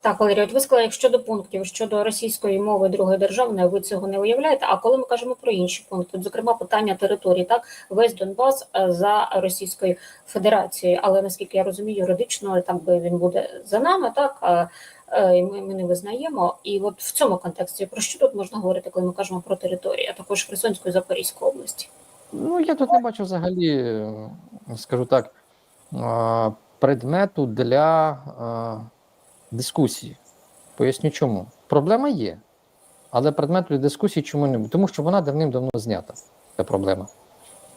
Так, Валерій, от ви сказали, як щодо пунктів щодо російської мови другої державної, ви цього не уявляєте. А коли ми кажемо про інші пункти, зокрема питання території, так весь Донбас е, за Російською Федерацією, але наскільки я розумію, юридично там би він буде за нами, так е, і ми, ми не визнаємо. І от в цьому контексті про що тут можна говорити, коли ми кажемо про територію, а також Херсонську і Запорізьку області? Ну, я тут не бачу взагалі, е, скажу так, е, предмету для е, дискусії. Поясню чому. Проблема є, але предмету дискусії чому не? Тому що вона давним-давно знята. Ця проблема.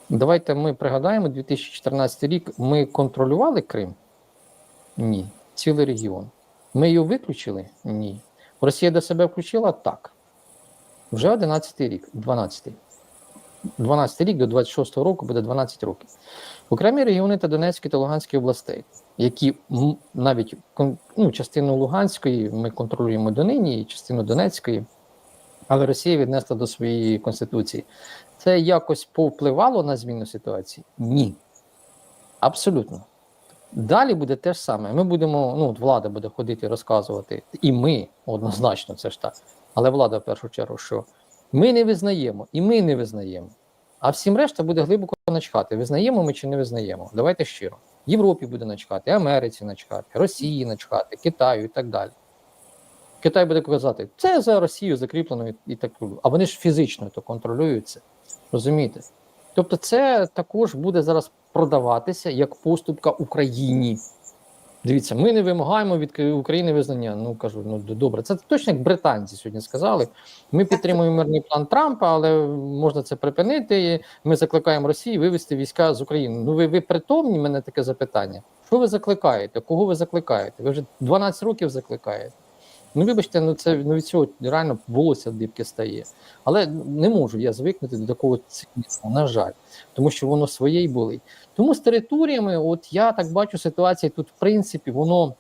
Давайте ми пригадаємо 2014 рік. Ми контролювали Крим? Ні. Цілий регіон. Ми його виключили? Ні. Росія до себе включила? Так. Вже 11 рік, 12. 12 рік до 26 року буде 12 років. Окремі регіони та Донецької та Луганської областей, які навіть ну, частину Луганської ми контролюємо донині, і частину Донецької, але Росія віднесла до своєї конституції. Це якось повпливало на зміну ситуації? Ні. Абсолютно. Далі буде те ж саме. Ми будемо, ну, влада буде ходити розказувати, і ми однозначно, це ж так. Але влада в першу чергу, що ми не визнаємо, і ми не визнаємо. А всім решта буде глибоко начхати. Визнаємо ми чи не визнаємо. Давайте щиро. Європі буде начхати, Америці начхати, Росії начхати, Китаю і так далі. Китай буде казати, це за Росію закріплено і, так. А вони ж фізично то контролюються. Розумієте? Тобто, це також буде зараз продаватися як поступка Україні. Дивіться, ми не вимагаємо від України визнання. Ну кажу, ну добре, це точно як британці сьогодні сказали. Ми підтримуємо мирний план Трампа, але можна це припинити. Ми закликаємо Росію вивести війська з України. Ну ви, ви притомні, мене таке запитання. Що ви закликаєте? Кого ви закликаєте? Ви вже 12 років закликаєте. Ну, вибачте, ну це ну від цього реально волосся дибки стає. Але не можу я звикнути до такого цинізму, на жаль, тому що воно своє й болить. Тому з територіями, от я так бачу, ситуація тут, в принципі, воно е,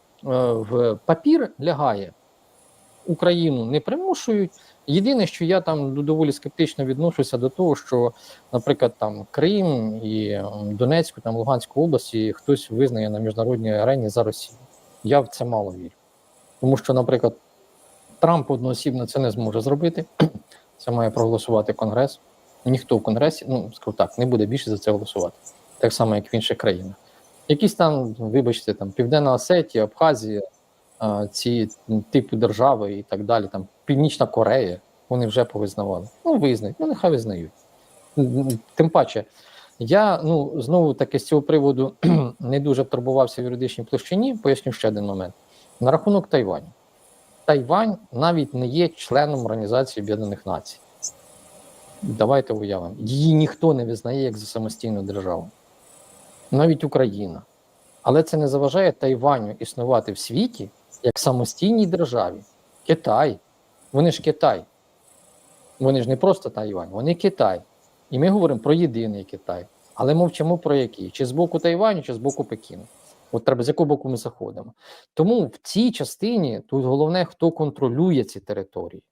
в папір лягає. Україну не примушують. Єдине, що я там доволі скептично відношуся до того, що, наприклад, там Крим і Донецьку, там Луганську області хтось визнає на міжнародній арені за Росію. Я в це мало вірю. Тому що, наприклад, Трамп одноосібно це не зможе зробити. Це має проголосувати Конгрес. Ніхто в Конгресі, ну скажу так, не буде більше за це голосувати. Так само, як в інших країнах. Якісь там, вибачте, там Південна Осетія, Абхазія, ці типу держави і так далі, там Північна Корея, вони вже повизнавали. Ну, визнають, ну нехай визнають. Тим паче, я ну знову таки з цього приводу не дуже турбувався в юридичній площині. Поясню ще один момент. На рахунок Тайваню. Тайвань навіть не є членом Організації Об'єднаних Націй. Давайте уявимо. Її ніхто не визнає як за самостійну державу. Навіть Україна. Але це не заважає Тайваню існувати в світі як самостійній державі. Китай. Вони ж Китай. Вони ж не просто Тайвань, вони Китай. І ми говоримо про єдиний Китай. Але мовчимо про який? Чи з боку Тайваню, чи з боку Пекіну. От треба з якого боку ми заходимо. Тому в цій частині тут головне, хто контролює ці території.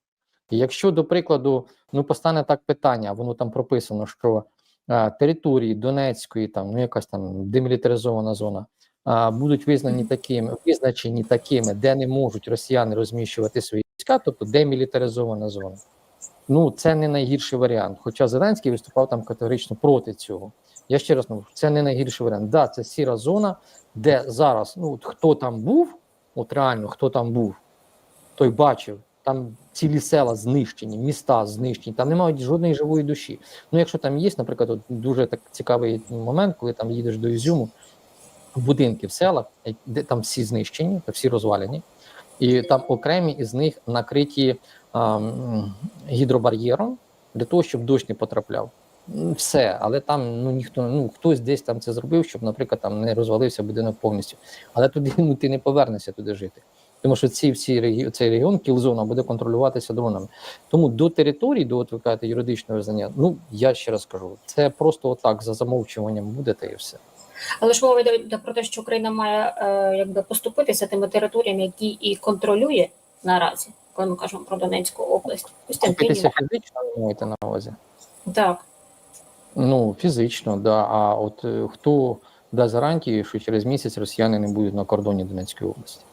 І якщо, до прикладу, ну постане так питання, воно там прописано, що а, території Донецької, там ну якась там демілітаризована зона, а, будуть визнані такими, визначені такими, де не можуть росіяни розміщувати свої війська, тобто демілітаризована зона. Ну, це не найгірший варіант. Хоча Зеленський виступав там категорично проти цього. Я ще раз кажу, це не найгірший варіант. Да, це сіра зона, де зараз ну хто там був, от реально хто там був, той бачив, там цілі села знищені, міста знищені, там немає жодної живої душі. Ну, якщо там є, наприклад, от дуже так цікавий момент, коли там їдеш до Ізюму, будинки в селах, де там всі знищені, всі розвалені, і там окремі із них накриті а, гідробар'єром для того, щоб дощ не потрапляв. Все, але там ну ніхто, ну хтось десь там це зробив, щоб, наприклад, там не розвалився будинок повністю. Але туди ну, ти не повернешся туди жити. Тому що ці всі регі... цей регіон, кілзона, буде контролюватися дронами. Тому до території, до от ви кажете, юридичного визнання, ну я ще раз кажу, це просто отак за замовчуванням буде та і все. Але ж мова йде про те, що Україна має е, якби поступитися тими територіями, які і контролює наразі, коли ми кажемо про Донецьку область. Костянтинів. фізично ви маєте на увазі. Так. Ну, фізично, да. А от е, хто дасть гарантії, що через місяць росіяни не будуть на кордоні Донецької області?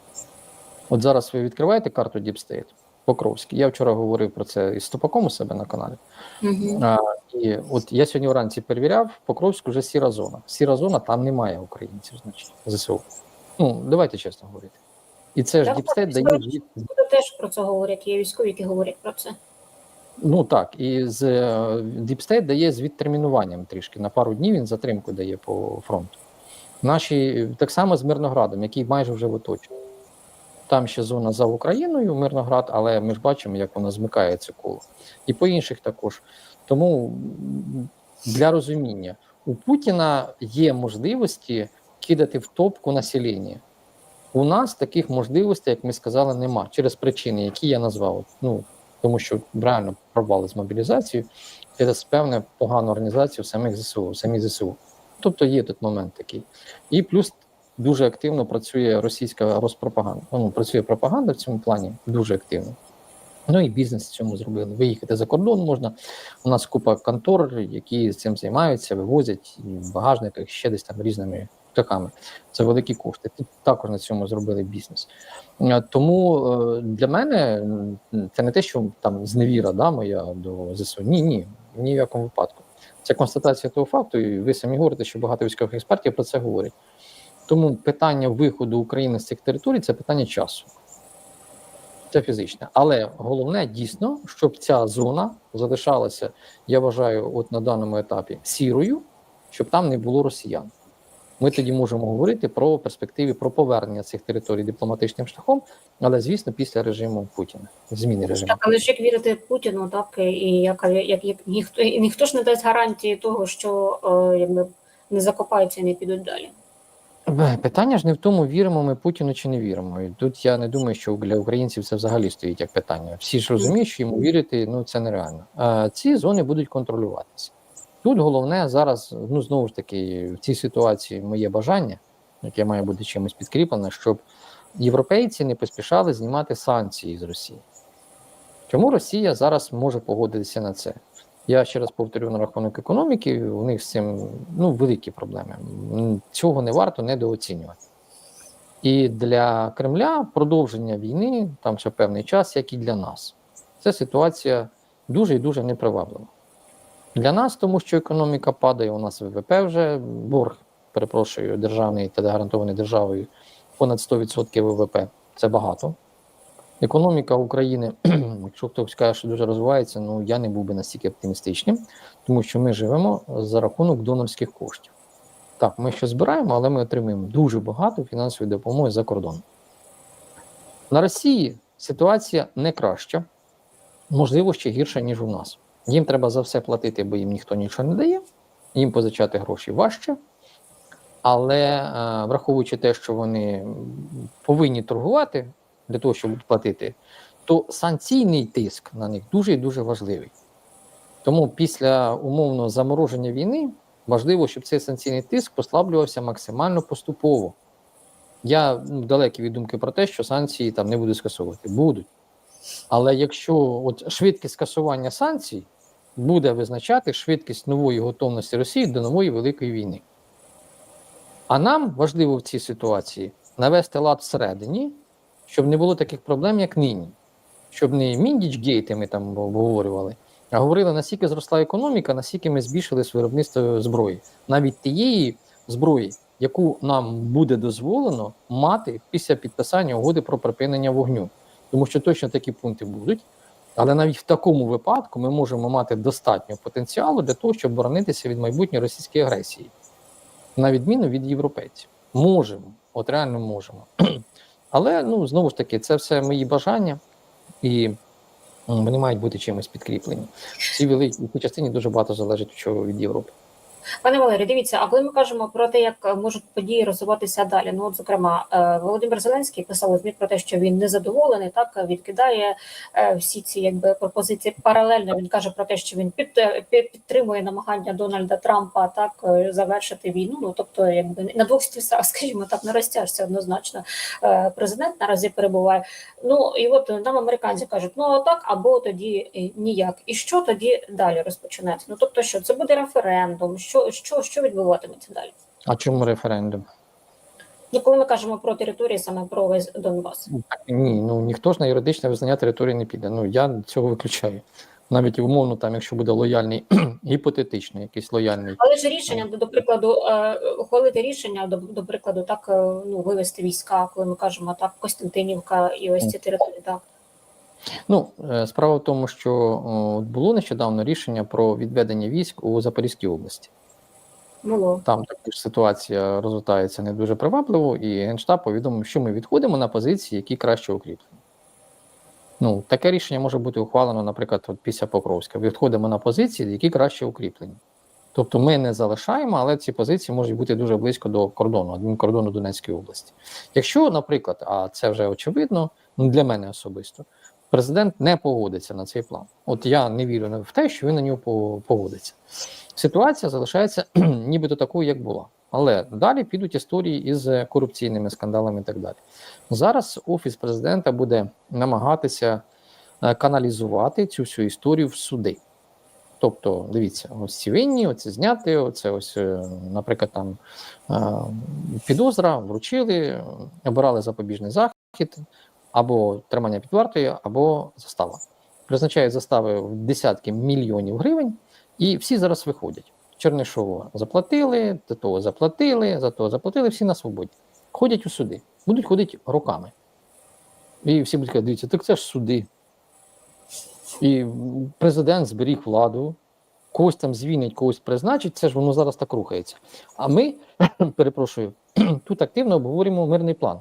От зараз ви відкриваєте карту State, Покровський. Я вчора говорив про це із Стопаком у себе на каналі. Угу. А, і от я сьогодні вранці перевіряв, Покровськ вже сіра зона. Сіра зона там немає українців, значить, ЗСУ. Ну, давайте чесно говорити. І це ж State дає теж про це говорять. Є військові, які говорять про це. Ну так, і з State дає з відтермінуванням трішки. На пару днів він затримку дає по фронту. Наші так само з Мирноградом, який майже вже в оточенні. Там ще зона за Україною, Мирноград, але ми ж бачимо, як воно змикає це коло. І по інших також. Тому для розуміння, у Путіна є можливості кидати в топку населення. У нас таких можливостей, як ми сказали, нема через причини, які я назвав. Ну, тому що реально провали з мобілізацією через певне погану організацію самих ЗСУ, самі ЗСУ. Тобто є тут момент такий. І плюс дуже активно працює російська розпропаганда. Ну, працює пропаганда в цьому плані дуже активно. Ну і бізнес в цьому зробили. Виїхати за кордон можна. У нас купа контор, які цим займаються, вивозять в багажниках ще десь там різними птаками. Це великі кошти. Також на цьому зробили бізнес. Е, Тому е, для мене це не те, що там зневіра да, моя до ЗСУ. Ні, ні, ні в якому випадку. Це констатація того факту, і ви самі говорите, що багато військових експертів про це говорять. Тому питання виходу України з цих територій це питання часу. Це фізичне. Але головне дійсно, щоб ця зона залишалася, я вважаю, от на даному етапі сірою, щоб там не було росіян. Ми тоді можемо говорити про перспективи про повернення цих територій дипломатичним шляхом, але звісно, після режиму Путіна, зміни режиму. Так, але ж як вірити Путіну, так і як, як, як ніхто і ніхто ж не дасть гарантії того, що е, якби не закопаються і не підуть далі. Питання ж не в тому, віримо ми Путіну чи не віримо. І тут я не думаю, що для українців це взагалі стоїть як питання. Всі ж розуміють, що йому вірити ну це нереально. А ці зони будуть контролюватися. Тут головне зараз, ну знову ж таки, в цій ситуації моє бажання, яке має бути чимось підкріплене, щоб європейці не поспішали знімати санкції з Росії. Чому Росія зараз може погодитися на це? Я ще раз повторю на рахунок економіки, у них з цим ну, великі проблеми. Цього не варто недооцінювати. І для Кремля продовження війни там ще певний час, як і для нас. Це ситуація дуже і дуже неприваблива. Для нас, тому що економіка падає, у нас ВВП вже борг, перепрошую, державний та гарантований державою понад 100% ВВП. Це багато. Економіка України, якщо хтось каже, що дуже розвивається, ну я не був би настільки оптимістичним, тому що ми живемо за рахунок донорських коштів. Так, ми щось збираємо, але ми отримуємо дуже багато фінансової допомоги за кордоном. На Росії ситуація не краща, можливо, ще гірша, ніж у нас. Їм треба за все платити, бо їм ніхто нічого не дає, їм позичати гроші важче. Але е, враховуючи те, що вони повинні торгувати для того, щоб платити, то санкційний тиск на них дуже і дуже важливий. Тому після умовного замороження війни важливо, щоб цей санкційний тиск послаблювався максимально поступово. Я ну, далекий від думки про те, що санкції там не будуть скасовувати. Будуть. Але якщо от швидкість скасування санкцій буде визначати швидкість нової готовності Росії до нової великої війни. А нам важливо в цій ситуації навести лад всередині, щоб не було таких проблем, як нині. Щоб не міндічгейти ми там обговорювали, а говорили, наскільки зросла економіка, наскільки ми збільшили виробництво зброї, навіть тієї зброї, яку нам буде дозволено мати після підписання угоди про припинення вогню. Тому що точно такі пункти будуть. Але навіть в такому випадку ми можемо мати достатньо потенціалу для того, щоб боронитися від майбутньої російської агресії, на відміну від європейців. Можемо, от реально можемо. Але ну знову ж таки, це все мої бажання, і вони мають бути чимось підкріплені. В цій великій частині дуже багато залежить від Європи. Пане Валерій, дивіться, а коли ми кажемо про те, як можуть події розвиватися далі, ну от зокрема, е, Володимир Зеленський писав у ЗМІ про те, що він незадоволений, так відкидає е, всі ці якби пропозиції. Паралельно він каже про те, що він під, е, під підтримує намагання Дональда Трампа так завершити війну. Ну тобто, якби на двох стільцях, скажімо так, на розтяжці однозначно президент наразі перебуває. Ну і от нам американці кажуть, ну так або тоді ніяк. І що тоді далі розпочинається? Ну тобто, що це буде референдум? Що що, що відбуватиметься далі? А чому референдум? Ну, коли ми кажемо про території, саме про весь Донбас. Ну, Ні, ну ніхто ж на юридичне визнання території не піде. Ну я цього виключаю. Навіть умовно, там, якщо буде лояльний, гіпотетично, якийсь лояльний. Але ж рішення, до, до прикладу, е, ухвалити рішення, до, до прикладу, так, е, ну, вивести війська, коли ми кажемо так, Костянтинівка і ось ці території, так. Ну, е, справа в тому, що було нещодавно рішення про відведення військ у Запорізькій області. Було. Там також ситуація розвертається не дуже привабливо, і Генштаб повідомив, що ми відходимо на позиції, які краще укріплені. Ну, таке рішення може бути ухвалено, наприклад, от після Покровська. Відходимо на позиції, які краще укріплені. Тобто ми не залишаємо, але ці позиції можуть бути дуже близько до кордону, адмінкордону Донецької області. Якщо, наприклад, а це вже очевидно, ну для мене особисто, президент не погодиться на цей план. От я не вірю в те, що він на нього по- погодиться. Ситуація залишається нібито такою, як була. Але далі підуть історії із корупційними скандалами і так далі. Зараз офіс президента буде намагатися е, каналізувати цю всю історію в суди. Тобто, дивіться, ось ці винні, оце зняти, оце ось, е, наприклад, там е, підозра, вручили, обирали запобіжний захід, або тримання під вартою, або застава. Призначають застави в десятки мільйонів гривень, і всі зараз виходять. Чернишову заплатили, за того заплатили, за того заплатили, всі на свободі. Ходять у суди, будуть ходити роками. І всі будуть казати, дивіться, так це ж суди. І президент зберіг владу, когось там звільнить, когось призначить, це ж воно зараз так рухається. А ми, перепрошую, тут активно обговорюємо мирний план.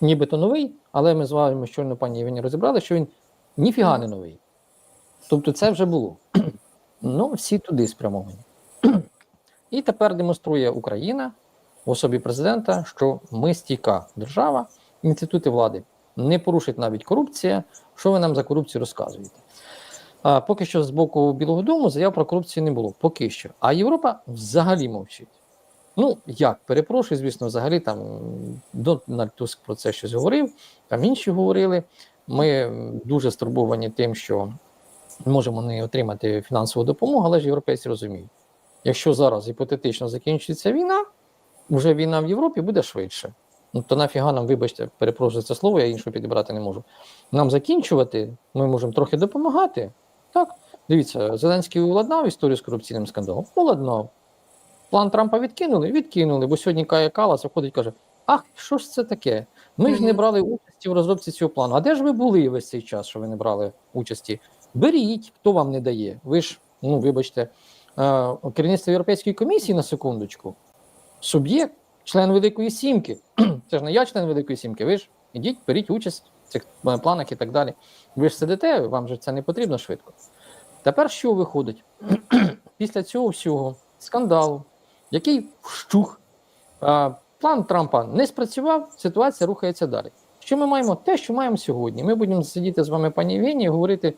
Нібито новий, але ми з вами щойно пані Євгені розібрали, що він ніфіга не новий. Тобто це вже було. Ну, всі туди спрямовані. І тепер демонструє Україна в особі президента, що ми стійка держава, інститути влади не порушить навіть корупція. Що ви нам за корупцію розказуєте? А, поки що з боку Білого Дому заяв про корупцію не було. Поки що. А Європа взагалі мовчить. Ну, як, перепрошую, звісно, взагалі там Дональд Туск про це щось говорив, там інші говорили. Ми дуже стурбовані тим, що можемо не отримати фінансову допомогу, але ж європейці розуміють, якщо зараз гіпотетично закінчиться війна, вже війна в Європі буде швидше. Ну то нафіга нам, вибачте, перепрошую це слово, я іншого підібрати не можу. Нам закінчувати, ми можемо трохи допомагати. Так, дивіться, Зеленський уладнав історію з корупційним скандалом. Уладнав. План Трампа відкинули, відкинули, бо сьогодні Кая Калас виходить і каже: Ах, що ж це таке? Ми ж не брали участі в розробці цього плану. А де ж ви були весь цей час, що ви не брали участі? Беріть, хто вам не дає. Ви ж, ну вибачте, е, керівництво Європейської комісії на секундочку, суб'єкт, член Великої Сімки. Це ж не я член Великої Сімки. Ви ж ідіть, беріть участь в цих е, планах і так далі. Ви ж сидите, вам же це не потрібно швидко. Тепер що виходить? Після цього всього скандалу, який вщух, план Трампа не спрацював, ситуація рухається далі. Що ми маємо? Те, що маємо сьогодні. Ми будемо сидіти з вами, пані Євгенії, і говорити,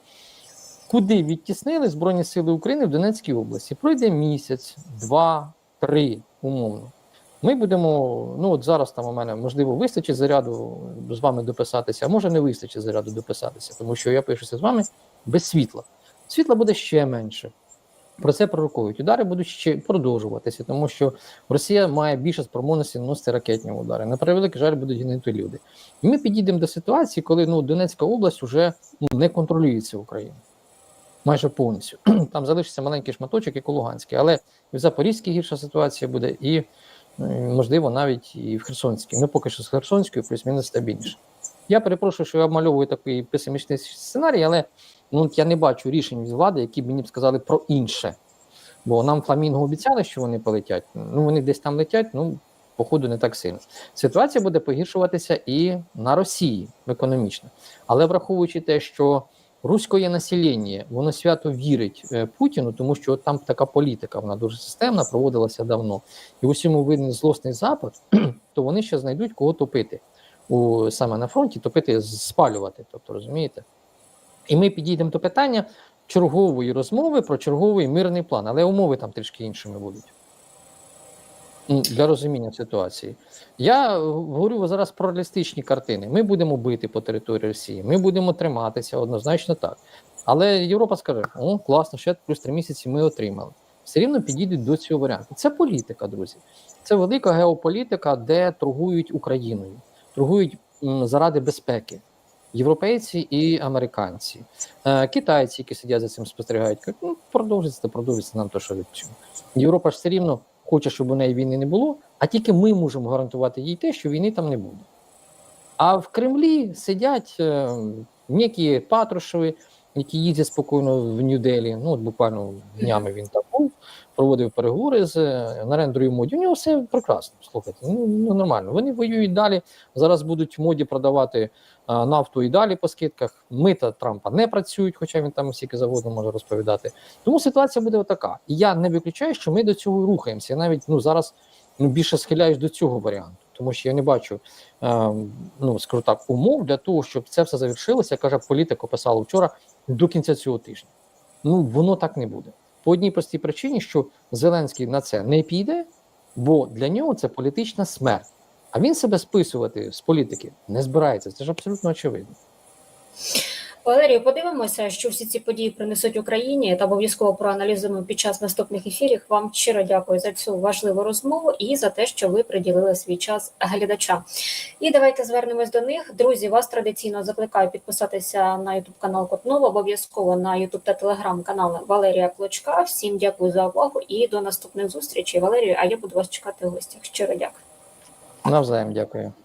куди відтіснили Збройні Сили України в Донецькій області. Пройде місяць, два, три, умовно. Ми будемо, ну от зараз там у мене можливо вистачить заряду з вами дописатися, а може не вистачить заряду дописатися, тому що я пишуся з вами без світла. Світла буде ще менше. Про це пророкують. Удари будуть ще продовжуватися, тому що Росія має більше спроможності наносити ракетні удари. На превеликий жаль, будуть гинути люди. І ми підійдемо до ситуації, коли ну, Донецька область вже ну, не контролюється Україною. Майже повністю. Там залишиться маленький шматочок, як у Луганській, але і в Запорізькій гірша ситуація буде, і, можливо, навіть і в Херсонській. Ну, поки що з Херсонською плюс-мінус стабільніше. Я перепрошую, що я обмальовую такий песимістичний сценарій, але ну, я не бачу рішень від влади, які б мені б сказали про інше. Бо нам фламінго обіцяли, що вони полетять. Ну, вони десь там летять, ну, походу, не так сильно. Ситуація буде погіршуватися і на Росії економічно. Але враховуючи те, що руське населення, воно свято вірить е, Путіну, тому що там така політика, вона дуже системна, проводилася давно. І усьому видно злосний запад, то вони ще знайдуть кого топити у, саме на фронті, топити, спалювати. Тобто, розумієте? І ми підійдемо до питання чергової розмови про черговий мирний план, але умови там трішки іншими будуть. Для розуміння ситуації. Я е, говорю зараз про реалістичні картини. Ми будемо бити по території Росії, ми будемо триматися, однозначно так. Але Європа скаже: о, класно, ще плюс три місяці ми отримали. все рівно підійдуть до цього варіанту. Це політика, друзі. Це велика геополітика, де торгують Україною, торгують заради безпеки. Європейці і американці, е, китайці, які сидять за цим спостерігають, кажуть, ну продовжиться, продовжиться нам то, що від цього. Європа ж все рівно хоче, щоб у неї війни не було, а тільки ми можемо гарантувати їй те, що війни там не буде. А в Кремлі сидять е, некі Патрушеви, які їздять спокійно в Нью-Делі. Ну, от буквально днями він там проводив переговори з е, Нарендрою моді. У нього все прекрасно. Слухайте, ну, ну нормально. Вони воюють далі. Зараз будуть моді продавати а, нафту і далі по скидках. Мита Трампа не працюють, хоча він там скільки завгодно може розповідати. Тому ситуація буде отака. І я не виключаю, що ми до цього рухаємося. Я навіть ну зараз ну, більше схиляюсь до цього варіанту, тому що я не бачу, е, ну скажу так, умов для того, щоб це все завершилося. Каже, політик описала вчора до кінця цього тижня. Ну воно так не буде. По одній простій причині, що Зеленський на це не піде, бо для нього це політична смерть. А він себе списувати з політики не збирається. Це ж абсолютно очевидно. Валерію, подивимося, що всі ці події принесуть Україні та обов'язково проаналізуємо під час наступних ефірів. Вам щиро дякую за цю важливу розмову і за те, що ви приділили свій час глядачам. І давайте звернемось до них. Друзі, вас традиційно закликаю підписатися на YouTube канал Котнова, обов'язково на YouTube та канал Валерія Клочка. Всім дякую за увагу і до наступних зустрічей. Валерію, а я буду вас чекати в гостях. Щиро дякую. Навзаєм дякую.